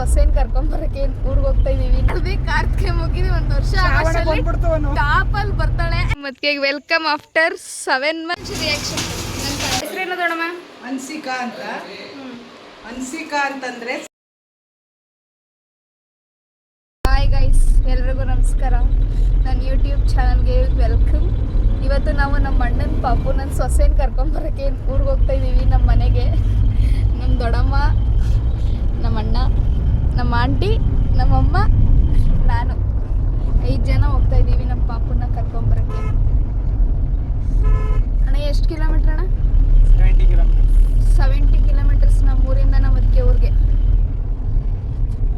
ಸೊಸೆನ್ ಕರ್ಕೊಂಬರಕ್ಕೆ ಊರಿಗೆ ಹೋಗ್ತಾ ಇದೀವಿ. ಅದೇ ಕಾರ್ತಿಕೆ ಮುಗಿದು ಒಂದು ವರ್ಷ ಅಲ್ಲಿ ಬರ್ತಾಳೆ. ಮತ್ತೆ welcome after seven months reaction ಹೆಸರೇನು ದೊಡಮ್ಮ ಅನ್ಸಿಕಾ ಅಂತ. ಅನ್ಸಿಕಾ ಅಂತಂದ್ರೆ ಹಾಯ್ ಗೈಸ್ ಎಲ್ರಿಗೂ ನಮಸ್ಕಾರ. ನನ್ನ ಯೂಟ್ಯೂಬ್ ಚಾನಲ್ಗೆ ವೆಲ್ಕಮ್ ಇವತ್ತು ನಾವು ನಮ್ಮ ಅಣ್ಣನ ಪಾಪು ನನ್ನ ಸೊಸೆನ ಕರ್ಕೊಂಬರಕ್ಕೆ ಊರಿಗೆ ಹೋಗ್ತಾ ಇದ್ದೀವಿ ನಮ್ಮ ಮನೆಗೆ. ನಮ್ಮ ದೊಡ್ಡಮ್ಮ ನಮ್ಮ ಅಣ್ಣ ನಮ್ಮ ಆಂಟಿ ನಮ್ಮಮ್ಮ ನಾನು. ಐದು ಜನ ಹೋಗ್ತಾ ಇದ್ದೀವಿ ನಮ್ಮ ಪಾಪುನ ಕರ್ಕೊಂಬರಕ್ಕೆ. ಅಣ್ಣ ಎಷ್ಟು ಕಿಲೋಮೀಟ್ರ್ ಅಣ್ಣ? ಸೆವೆಂಟಿ ಕಿಲೋಮೀಟರ್ಸ್ ನಮ್ಮ ಊರಿಂದ ನಮ್ಮ ಅದಕ್ಕೆ ಊರಿಗೆ.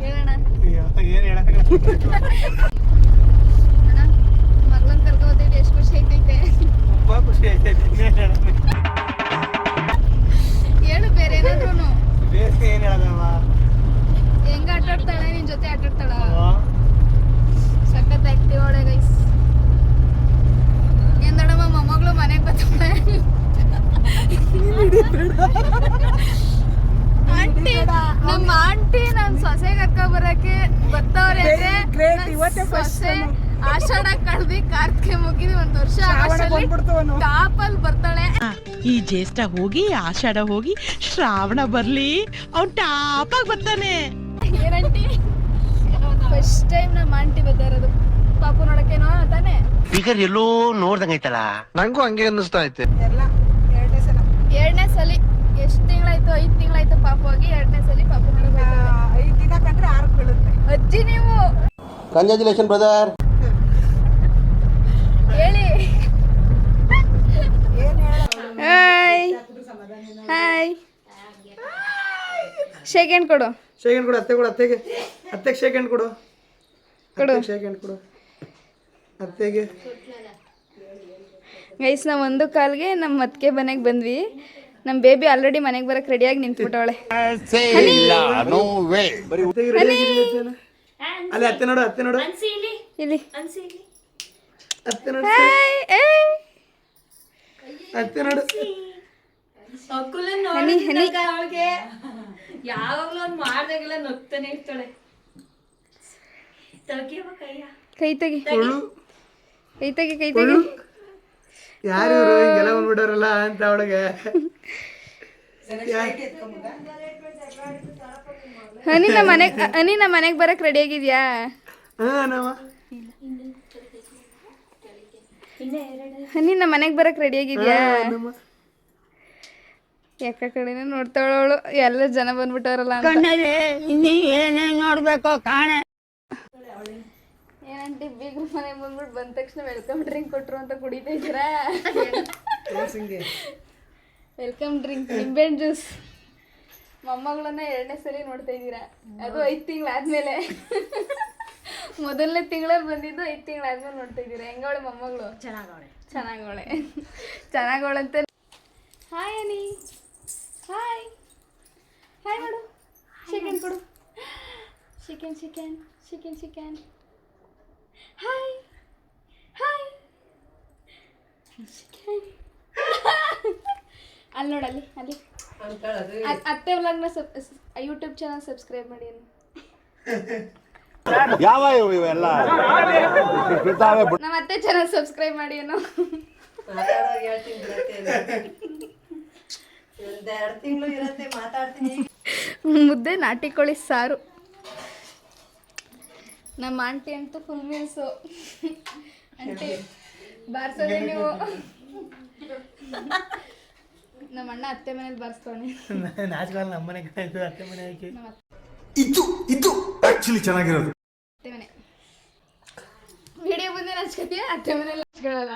ಹೇಳೋಣ ಆಂಟಿ ನಮ್ಮ ಆಂಟಿ ನನ್ನ ಸೊಸೆ ಕರ್ಕ ಬರಕ್ಕೆ ಬರ್ತಾವ್ರೆ ಅಂದ್ರೆ ಸೊಸೆ. ಆಷಾಢ ಕಳ್ದಿ ಕಾರ್ತಿಕೆ ಮುಗಿದು ಒಂದ್ ವರ್ಷ ಟಾಪಲ್ಲಿ ಬರ್ತಾಳೆ. ಈ ಜ್ಯೇಷ್ಠ ಹೋಗಿ ಆಷಾಢ ಹೋಗಿ ಶ್ರಾವಣ ಬರ್ಲಿ. ಅವ್ನ್ ಆಗಿ ಬರ್ತಾನೆ. ಏನಂಟಿ ಫಸ್ಟ್ ಟೈಮ್ ನಮ್ಮ ಆಂಟಿ ಬರ್ತಾ ಪಾಪು ನೋಡಕ್ಕೇನೋ ತಾನೆ? ಈಗ ಎಲ್ಲೋ ನೋಡ್ದಂಗೈತಲ್ಲ ನಂಗೂ ಹಂಗೆ ಅನ್ನಿಸ್ತಾ ಐತೆ. ಎಲ್ಲ ಎರಡನೇ ಸಲ ಎರಡನೇ ಸಲಿ ಎಷ್ಟು ತಿಂಗಳಾಯ್ತು ಐದು ತಿಂಗಳಾಯ್ತು ಪಾಪು ಹೋಗಿ ಎರಡನೇ ಸಲ ಪಾಪು ಐದು. ದಿನ ಕಂಡ್ರೆ ಆರು ಬೀಳುತ್ತೆ. ಅಜ್ಜಿ ನೀವು. ಕಂಗ್ರಾಚುಲೇಷನ್ ಬ್ರದರ್ ಹೇಳಿ. ಹಾಯ್ ಹೇಳ? ಹಾಯ್ ಹಾಯ್ ಸೆಕೆಂಡ್ ಕೊಡು. ಸೆಕೆಂಡ್ ಕೊಡು ಅತ್ತೆ ಕೊಡು ಅತ್ತೆಗೆ. ಅತ್ತೆಗೆ ಸೆಕೆಂಡ್ ಕೊಡು. ಕೊಡು. ಸೆಕೆಂಡ್ ಕೊಡು. ಅತ್ತೆಗೆ. ಗೈಸ್ ನಾವು ಒಂದು ಕಾಲ್ಗೆ ನಮ್ಮ ಅತ್ತಿಗೆ ಮನೆಗೆ ಬಂದ್ವಿ. ನಮ್ಮ ಬೇಬಿ ಆಲ್ರೆಡಿ ಮನೆಗೆ ಬರಕ್ ರೆಡಿಯಾಗಿ ನಿಂತ್ಬಿಟ್ಟವಳೆ. ಆಗಿ ಅಲ್ಲಿ ಅತ್ತೆ ನೋಡು ಅತ್ತೆ ನೋಡು. ಇಲ್ಲಿ. ಅತ್ತೆ ನೋಡು. ಹಾಯ್ ಏಯ್. ಅತ್ತೆ ನೋಡು. ಹನಿ ಹನಿ. ಯಾವಾಗ್ಲೂ ಒಂದ್ ಮಾಡ್ದಾಗೆಲ್ಲ ನಗ್ತಾನೆ ಇರ್ತಾಳೆ. ತೆಗಿಯವ ಕೈಯ. ಕೈ ತೆಗಿ. ಕೈ ತೆಗಿ ಕೈ ತೆಗಿ. ಯಾರು ಇವರು ಹಿಂಗೆಲ್ಲ ಬಂದ್ಬಿಟ್ಟವ್ರಲ್ಲ ಅಂತ ಅವಳಿಗೆ. ಹನಿ ನಮ್ಮ ಮನೆಗೆ ಹನಿ ನಮ್ಮ ಮನೆಗೆ ಬರಕ್ಕೆ ರೆಡಿ ಆಗಿದ್ಯಾ? ಹನಿ ನಮ್ಮ ಮನೆಗೆ ಬರಕ್ಕೆ ರೆಡಿ ಆಗಿದ್ಯಾ? ಯಾಕ ಕಡೆನೇ ನೋಡ್ತಾವಳು ಎಲ್ಲ ಜನ ಬಂದ್ಬಿಟ್ಟವ್ರಲ್ಲ ಏನೇನ್ ನೋಡ್ಬೇಕು ಕಾಣೆ. ಏನಂಟಿ ಬೀಗ್ರ ಮನೆಗೆ ಬಂದ್ಬಿಟ್ಟು ಬಂದ ತಕ್ಷಣ ವೆಲ್ಕಮ್ ಡ್ರಿಂಕ್ ಕೊಟ್ರು ಅಂತ ಕುಡಿತಾ ಇದ್ದೀರಾ? ವೆಲ್ಕಮ್ ಡ್ರಿಂಕ್ ನಿಂಬೆಹಣ್ಣು ಜ್ಯೂಸ್ ಮೊಮ್ಮಗಳನ್ನ ಎರಡನೇ ಸಲ ನೋಡ್ತಾ ಇದ್ದೀರಾ? ಅದು ಐದು ತಿಂಗಳಾದ್ಮೇಲೆ ಮೊದಲನೇ ತಿಂಗಳಲ್ಲಿ ಬಂದಿದ್ದು ಐದು ತಿಂಗಳಾದ್ಮೇಲೆ ನೋಡ್ತಾ ಇದ್ದೀರಾ? ಹೆಂಗವಳೆ ಮೊಮ್ಮಗಳು? ಚೆನ್ನಾಗವಳೆ. ಚೆನ್ನಾಗವಳೆ. ಚೆನ್ನಾಗವಳಂತೆ ಹಾಯ್ ಅನಿ ಹಾಯ್ ಹಾಯ್ ಮಾಡು. ಚಿಕನ್ ಕೊಡು. Chicken chicken chicken chicken hi hi chicken ಅಲ್ಲಿ ನೋಡಿ ಅಲ್ಲಿ ಅಲ್ಲಿ ಅತ್ತೆ ವ್ಲಾಗ್ನ ಸಬ್ ಯೂಟ್ಯೂಬ್ ಚಾನಲ್ ಸಬ್ಸ್ಕ್ರೈಬ್ ಮಾಡಿ ಯಾವ ಇವೆಲ್ಲ? ನಮ್ಮ ಅತ್ತೆ ಚಾನಲ್ ಸಬ್ಸ್ಕ್ರೈಬ್ ಮಾಡಿ ಏನು. ಮುದ್ದೆ ನಾಟಿ ಕೋಳಿ ಸಾರು. ನಮ್ಮ ಆಂಟಿ ಅಂತೂ ಫುಲ್ ಮೀಲ್ಸು ಆಂಟಿ ಬಾರ್ಸೋದೆ ನೀವು ನಮ್ಮ ಅಣ್ಣ ಅತ್ತೆ ಮನೇಲಿ ಬಾರಿಸ್ತವನೆ ನಾಚಿಕಾಲ ನಮ್ಮ ಮನೆ ಅತ್ತೆ ಮನೆ ಹಾಕಿ ನಮ್ಮ ಅತ್ತೆ ಇದು ಇದು ಆಕ್ಚುಲಿ ಚೆನ್ನಾಗಿರೋದು ಮನೆ ವಿಡಿಯೋ ಬಂದೆ ಹಚ್ಕೊತೀಯ ಅತ್ತೆ ಮನೇಲಿ ಹಚ್ಕೊಳ್ಳಲ್ಲ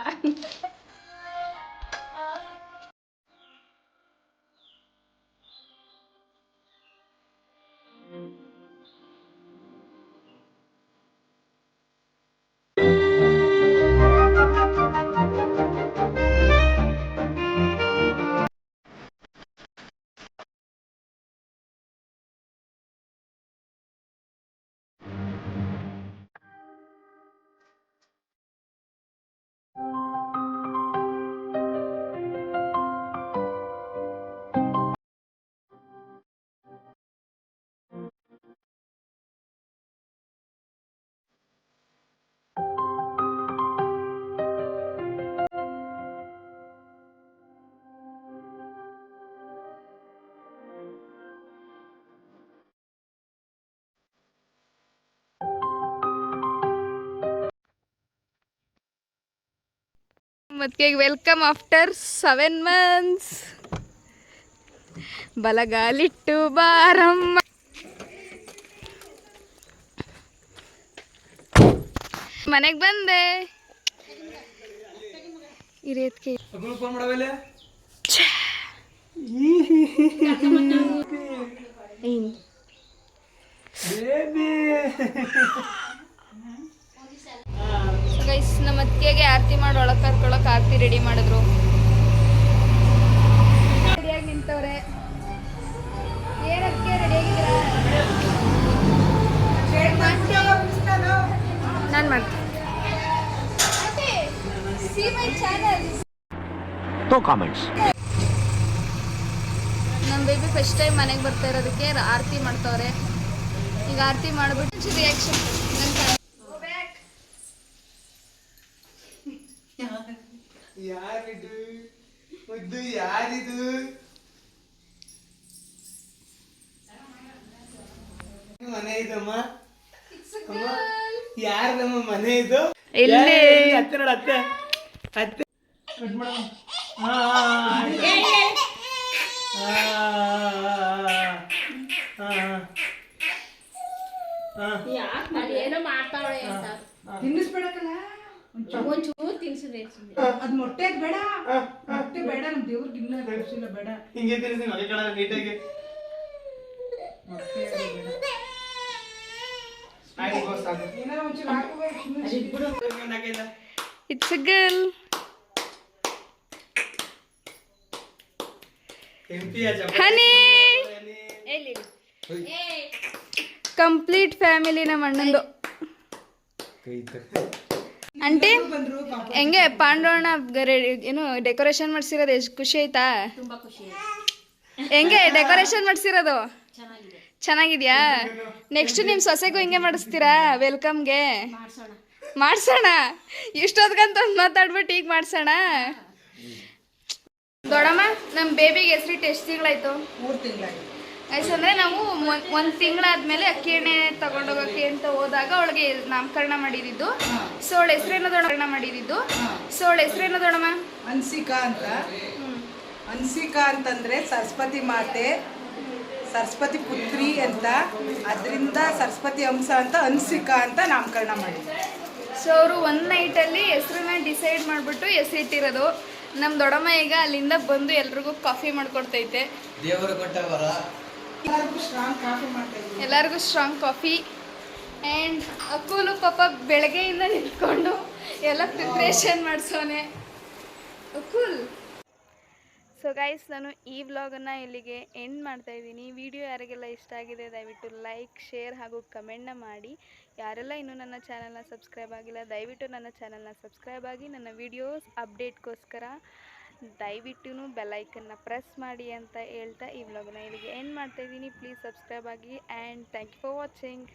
ಮತ್ತೆ ವೆಲ್ಕಮ್ ಆಫ್ಟರ್ ಸೆವೆನ್ ಮಂತ್ಸ್ ಬಲಗಾಲಿಟ್ಟು ಬಾರಮ್ಮ. ಮನೆಗೆ ಬಂದೆ. ಇರೇತ್ಕೆ ಬೇಬಿ ಗೈಸ್ ನಮ್ಮ ಅತ್ತಿಗೆಗೆ ಆರತಿ ಮಾಡಿ ಒಳಗೆ ಕರ್ಕೊಳಕ್ ಆರತಿ ರೆಡಿ ಮಾಡಿದ್ರು. ರೆಡಿಯಾಗಿ ನಿಂತವ್ರೆ. ಏನಕ್ಕೆ ರೆಡಿಯಾಗಿದ್ದೀರಾ ನಾನು ಮಾಡ್ತೀನಿ. ನಮ್ಮ ಬೇಬಿ ಫಸ್ಟ್ ಟೈಮ್ ಮನೆಗೆ ಬರ್ತಾ ಇರೋದಕ್ಕೆ ಆರತಿ ಮಾಡ್ತವ್ರೆ. ಈಗ ಆರತಿ ಮಾಡಿಬಿಟ್ಟು ರಿಯಾಕ್ಷನ್ ಯಾರಿದು ಮುದ್ದು ಯಾರಿದು? ಮನೆ ಇದಮ್ಮ? ಯಾರು ನಮ್ಮ ಮನೆ ಇದು? ಅತ್ತೆ ನೋಡು ಅತ್ತೆ. ಅತ್ತೆ. ಕಟ್ ಮಾಡಮ್ಮ. ಹಾ, ಹಾ, ಹಾ. ಹಾ, ಹಾ, ಹಾ. ಏನೋ ಮಾಡ್ತಾವಳೆ ಅಂತ. ತಿನ್ನಿಸ್ಬೇಡಕ್ಕಲ್ಲ. ಒಂಚೂರು ತಿನ್ಸಿದ್ರೆ ಅದ್ ಮೊಟ್ಟೆ ಬೇಡ. ಮೊಟ್ಟೆ ಬೇಡ ನಮ್ ದೇವ್ರಿಗೆ ಬೆಳೆಸಿಲ್ಲ ಬೇಡ. ಹಿಂಗೆ ತಿನ್ಸಿ ಮನೆ ಕಡೆ ನೀಟಾಗಿ. It's a girl honey. Complete family ನಮ್ಮ ಅಣ್ಣಂದು. ಆಂಟಿ ಹೆಂಗೆ ಪಾಂಡವಣ್ಣ ಗರೆ- ಏನು ಡೆಕೋರೇಷನ್ ಮಾಡ್ಸಿರೋದು ಎಷ್ಟು ಖುಷಿ ಆಯ್ತಾ? ತುಂಬಾ ಖುಷಿ ಹೆಂಗೆ ಡೆಕೋರೇಷನ್ ಮಾಡ್ಸಿರೋದು? ಚೆನ್ನಾಗಿದ್ಯಾ? ನೆಕ್ಸ್ಟ್ ನಿಮ್ಮ ಸೊಸೆಗೂ ಹಿಂಗೆ ಮಾಡಿಸ್ತೀರಾ? ವೆಲ್ಕಮ್ಗೆ ಮಾಡ್ಸೋಣ. ಇಷ್ಟೊತ್ಕಂತ ಇಷ್ಟೊತ್ಗಂತ ಒಂದ್ ಮಾತಾಡ್ಬಿಟ್ಟು ಈಗ ಮಾಡ್ಸೋಣ? ದೊಡಮ್ಮ ನಮ್ಮ ಬೇಬಿಗೆ ಹೆಸರಿಟ್ಟು ಎಷ್ಟು ತಿಂಗಳಾಯ್ತು? ಮೂರು ತಿಂಗಳಾಗಿ ಐಸ್ ಅಂದ್ರೆ ನಾವು ಒಂದ್- ತಿಂಗಳಾದ್ಮೇಲೆ ಅಕ್ಕಿ ಎಣ್ಣೆ ತಗೊಂಡೋಗಕ್ಕೆ ಅಂತ ಹೋದಾಗ ಅವಳಿಗೆ ನಾಮಕರಣ ಮಾಡಿದಿದ್ದು ಸೊ ಅವಳ ಹೆಸರೇನೋ ದೊಡ್ಡ ಮಾಡಿದಿದ್ದು ಸೊ ಅವಳ ಹೆಸರೇನೋ ದೊಡಮ್ಮ ಅನ್ಸಿಕಾ ಅಂತ. ಅನ್ಸಿಕಾ ಅಂತಂದ್ರೆ ಸರಸ್ವತಿ ಮಾತೆ ಸರಸ್ವತಿ ಪುತ್ರಿ ಅಂತ. ಅದರಿಂದ ಸರಸ್ವತಿ ಅಂಶ ಅಂತ ಅನ್ಸಿಕಾ ಅಂತ ನಾಮಕರಣ ಮಾಡಿದ್ವಿ ಸೊ ಅವರು ಒನ್ ನೈಟಲ್ಲಿ ಹೆಸರನ್ನ ಡಿಸೈಡ್ ಮಾಡಿಬಿಟ್ಟು ಹೆಸರಿಟ್ಟಿರೋದು ನಮ್ಮ ದೊಡ್ಡಮ್ಮ ಈಗ ಅಲ್ಲಿಂದ ಬಂದು ಎಲ್ರಿಗೂ ಕಾಫಿ ಮಾಡ್ಕೊಡ್ತೈತೆ. ದೇವರು ಕೊಟ್ಟ ಇದ್ವಿ ಎಲ್ಲರಿಗೂ ಸ್ಟ್ರಾಂಗ್ ಕಾಫಿ ಆ್ಯಂಡ್ ಅಕ್ಕೂಲು ಪಾಪ ಬೆಳಗ್ಗೆಯಿಂದ ನಿಂತ್ಕೊಂಡು ಎಲ್ಲ ಪ್ರಿಪ್ರೇಷನ್ ಮಾಡಿಸೋನೆ. ಅಕುಲ್. ಸೊ ಗೈಸ್ ನಾನು ಈ ವ್ಲಾಗನ್ನು ಇಲ್ಲಿಗೆ ಎಂಡ್ ಮಾಡ್ತಾ ಇದ್ದೀನಿ. ವಿಡಿಯೋ ಯಾರಿಗೆಲ್ಲ ಇಷ್ಟ ಆಗಿದೆ, ದಯವಿಟ್ಟು ಲೈಕ್ ಶೇರ್ ಹಾಗೂ ಕಮೆಂಟ್ನ ಮಾಡಿ. ಯಾರೆಲ್ಲ ಇನ್ನೂ ನನ್ನ ಚಾನಲ್ನ ಸಬ್ಸ್ಕ್ರೈಬ್ ಆಗಿಲ್ಲ, ದಯವಿಟ್ಟು ನನ್ನ ಚಾನಲ್ನ ಸಬ್ಸ್ಕ್ರೈಬ್ ಆಗಿ, ನನ್ನ ವಿಡಿಯೋಸ್ ಅಪ್ಡೇಟ್ಗೋಸ್ಕರ ದಯವಿಟ್ಟು ಬೆಲ್ಲೈಕನ್ನ ಪ್ರೆಸ್ ಮಾಡಿ ಅಂತ ಹೇಳ್ತಾ ಈ ವ್ಲಾಗ್ನ ಇಲ್ಲಿಗೆ ಎಂಡ್ ಮಾಡ್ತಾ ಇದ್ದೀನಿ. ಪ್ಲೀಸ್ ಸಬ್ಸ್ಕ್ರೈಬ್ ಆಗಿ and thank you for watching